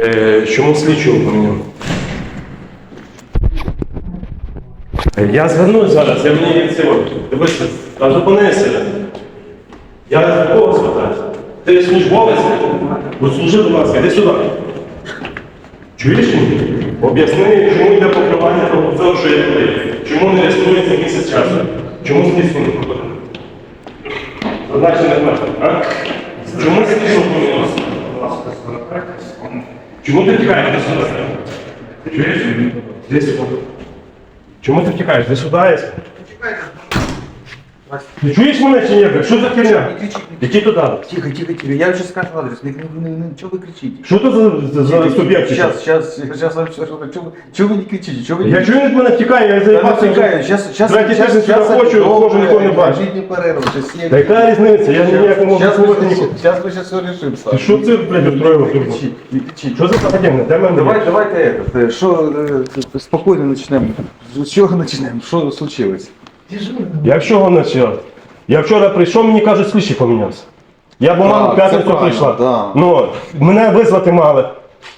Е, чому слідчого поміняв? Я звернусь зараз, я мені ініціював. Дивися, та зупинися. Я до кого звертаюся? Ти службовець? Послужи, будь ласка, іди сюди. Чуєш? мене? Об'ясни, чому йде покривання того що я тобі. Чому не реєструється місяць часу? Чому слідство не проходить? Задача не знаю, а? Чому слідство помінялося? Чому ти втікаєш? до сюди? Чуєш? Десь? Чому ти втікаєш? Де сказав? Ти чуєш мене чи ні? Що за херня? Не кричіть, не Які туди? Тихо, тихо, тихо. Я вже скажу адрес. Не, не, не, не, чого ви кричите? Що це за, за, за суб'єкт? Сейчас, сейчас, сейчас вам все расскажу. Чего, вы- чего вы не кричите? Чего вы не Я чую від мене втікає, я Да, заїбався. ну, тікаю. Сейчас, сейчас, Третій тиждень сюди хочу, кожен нікого не бачу. Жить не перерву. Сейчас я... Та яка різниця? Я ніяк не можу Сейчас слухати мы, нікого. сейчас мы сейчас все решим. Ти Саш. що це, блядь, устроїв Не тут? кричіть, не кричіть. Що за западіння? Де мене? Давай, давайте это, э, что, э, спокойно начнем. С чего начнем? Что случилось? Я чого почав? Я вчора прийшов, мені кажуть, слідчий помінявся. Я бумагу в Так, п'ятницю правильно, прийшла. да. Ну, мене визвати мали.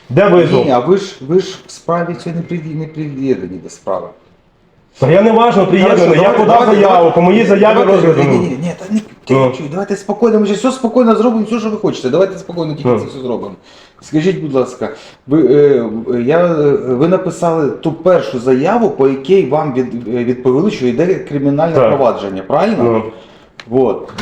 Де визвав? Ні, а ви ж, ви ж в справі це не, приведені до справи. Та я не важно приєднаний, я давайте- подав давайте- заяву, по моїй заяві давайте- розгляду. Ні, ні, ні, ні, та ні, Ну. чуй, давайте спокійно, ми ж все спокійно зробимо, все, що ви хочете. Давайте спокійно тільки Ну. це все зробимо. Скажіть, будь ласка, ви, е, я, е, ви написали ту першу заяву, по якій вам від, е, відповіли, що йде кримінальне Так. провадження, правильно? Ну. Вот.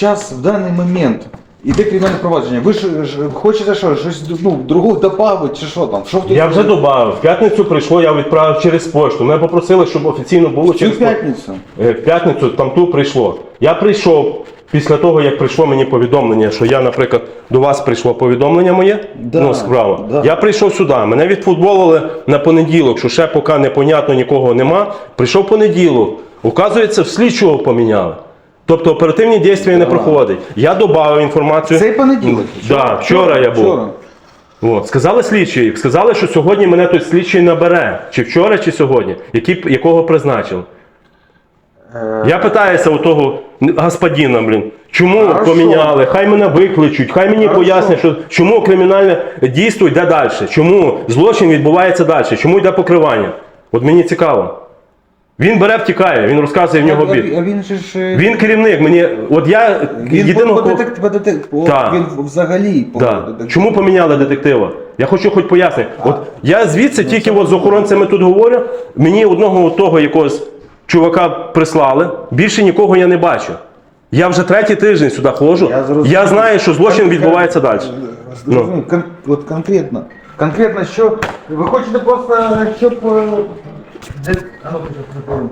Зараз, в даний момент, іде кримінальне провадження. Ви ж, ж хочете що, щось ну, другого додати, чи що там? Що хтось Я вже додав. В п'ятницю прийшло, я відправив через пошту. Мене попросили, щоб офіційно було Цю через пошту. п'ятницю. Е, В п'ятницю там ту прийшло. Я прийшов після того, як прийшло мені повідомлення, що я, наприклад, до вас прийшло повідомлення моє, Да, ну, справа. да. Я прийшов сюди. Мене відфутболили на понеділок, що ще поки непонятно нікого нема. Прийшов понеділок. Оказується, в слідчого поміняли. Тобто оперативні дії не проходять. Я додав інформацію. Цей понеділок. Да, вчора я був. Вчора. От. Сказали слідчі, сказали, що сьогодні мене той слідчий набере. Чи вчора, чи сьогодні, Які, якого призначили. Е, Я питаюся у того господина, блін, чому Хорошо. поміняли, хай мене викличуть, хай мені Хорошо. пояснять, що чому кримінальне дійство йде далі, чому злочин відбувається далі, чому йде покривання. От мені цікаво. Він бере, втікає, він розказує в нього А бід. він- А він же ж... е, Він керівник, мені. От я Він єдиного. по, детек- по, детек- Так. він взагалі по Да. детективу. Чому поміняли детектива? Я хочу хоч пояснити. От я звідси тільки от з охоронцями тут говорю, мені одного того якогось чувака прислали, більше нікого я не бачу. Я вже третій тиждень сюди ходжу. Я, зрозумів. знаю, що злочин відбувається далі. Ну. Кон- от конкретно. Конкретно, що ви хочете просто, щоб... е, де- А ну, прикольно.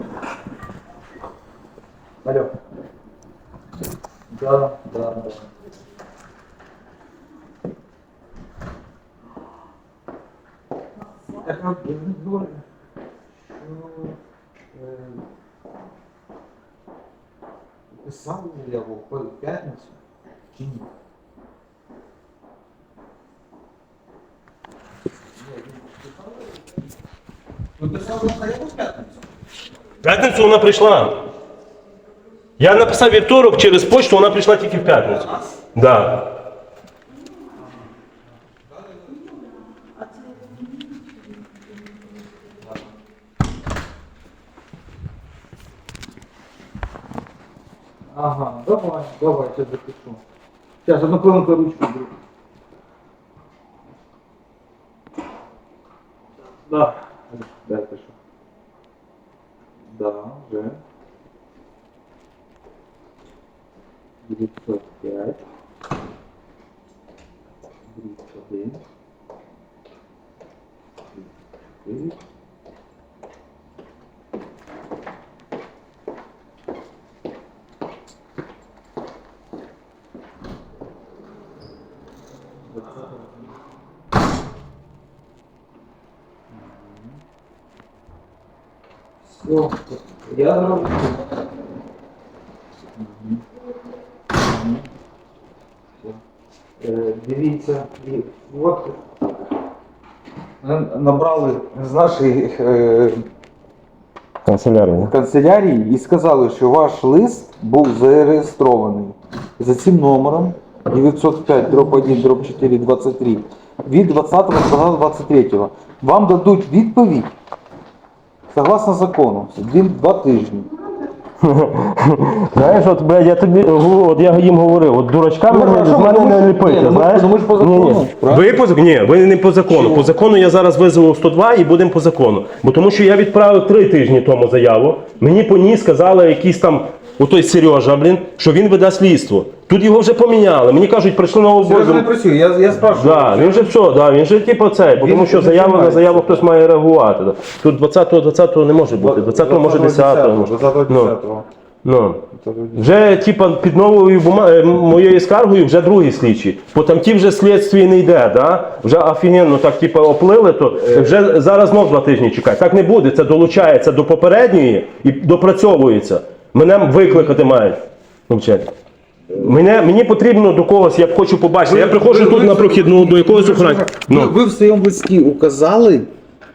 Алло. Да, да, да. Так, ну, я не думаю, що, е, писав заяву в п'ятницю чи Ви писали заяву в п'ятницю? В п'ятницю вона прийшла. Я написав вівторок через почту, вона прийшла тільки в п'ятницю. Да. Ага, давай, давай, сейчас запишу. Сейчас, одну хвилинку ручку беру. Да. Да, що. Да, вже. 905. 31. 34. Все, я зроблю. Е, Дивіться, і от набрали з нашої е, Канцелярія. канцелярії і сказали, що ваш лист був зареєстрований за цим номером 905, дробь 1, дробь 4, 23. Від 20 до 23. Вам дадуть відповідь согласно закону. Один, два тижні. Знаєш, от, блядь, я тобі, от я їм говорив, от дурачками Ну, мене- з мене думаєте? не Ні, ліпити, ну, ми- знаєш? ну, ми ж по закону, Ні, ні. правильно? Ви по, ні, ви не по закону. По закону я зараз визову 102 і будемо по закону. Бо тому що я відправив три тижні тому заяву. Мені по ній сказали якісь там, отой Сережа, блін, що він веде слідство. Тут його вже поміняли. Мені кажуть, прийшли на Я не обозу. працюю, я, я спрашиваю. Да, він же все, да, він же типу цей, бо Він тому що вже заяву на заяву хтось має реагувати. Да. Тут 20-го, 20-го не може бути, 20-го може 10-го. може. 20-го, Ну, 10-го. Ну. Вже типа під новою бума... е, моєю скаргою вже другий слідчий. Бо там ті вже слідстві не йде, да? вже офігенно так типа оплили, то вже зараз знов два тижні чекають. Так не буде, це долучається до попередньої і допрацьовується. Мене викликати мають. Навчати. Мене, мені потрібно до когось, я хочу побачити. Я приходжу тут на прохідну до якогось охранника. ви, Ну. ви в своєму листі указали,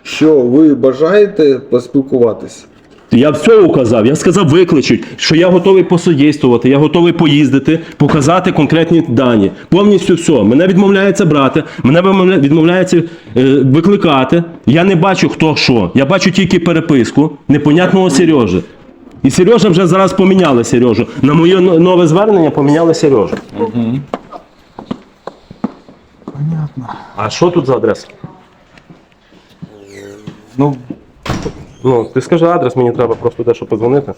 що ви бажаєте поспілкуватися. Я все указав. Я сказав, викличуть, що я готовий посодействувати, я готовий поїздити, показати конкретні дані. Повністю все. Мене відмовляється брати, мене вимовля- відмовляється е, викликати. Я не бачу хто що. Я бачу тільки переписку непонятного Сережи. І Сережа вже зараз поміняли Сережу. На моє нове звернення поміняли Сережу. Понятно. А що тут за адреса? Ну, Ну, ти скажи адрес, мені треба просто дещо подзвонити.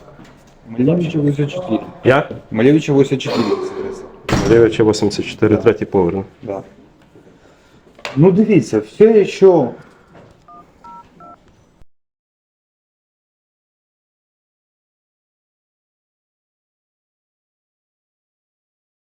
Малевича 84. Як? Малевича 84 адреса. 84, третій поверх. Да. Ну дивіться, все, що